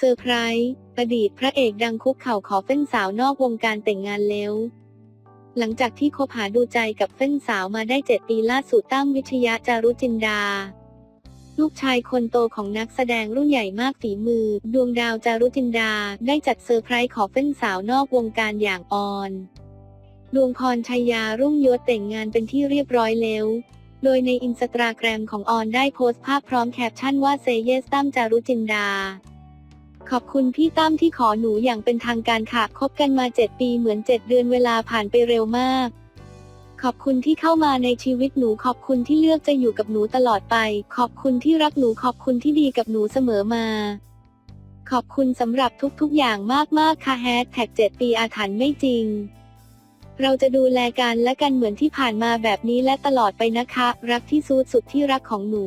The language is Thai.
เซอร์ไพรส์อดีตพระเอกดังคุกเข่าขอเฟ้นสาวนอกวงการแต่งงานแล้ว หลังจากที่คบหาดูใจกับเฟ้นสาวมาได้ 7 ปีล่าสุดตั้มวิทยาจารุจินดา ลูกชายคนโตของนักแสดงรุ่นใหญ่มากฝีมือ ดวงดาวจารุจินดาได้จัดเซอร์ไพรส์ขอเฟ้นสาวนอกวงการอย่างออนดวงพรชัยยารุ่งยศแต่งงานเป็นที่เรียบร้อยแล้วโดยในอินสตาแกรมของออนได้โพสต์ภาพพร้อมแคปชั่นว่าเซเยสตั้มจารุจินดา ขอบคุณพี่ตั้มที่ขอหนูอย่างเป็นทางการค่ะ คบกันมา 7 ปีเหมือน 7 เดือนเวลาผ่านไปเร็วมาก ขอบคุณที่เข้ามาในชีวิตหนู ขอบคุณที่เลือกจะอยู่กับหนูตลอดไป ขอบคุณที่รักหนู ขอบคุณที่ดีกับหนูเสมอมา ขอบคุณสำหรับทุกๆ อย่างมากๆ ค่ะแฮชแท็ก7ปีอาถรรพ์ไม่จริง เราจะดูแลกันและกันเหมือนที่ผ่านมาแบบนี้และตลอดไปนะคะ รักที่สุดสุดที่รักของหนู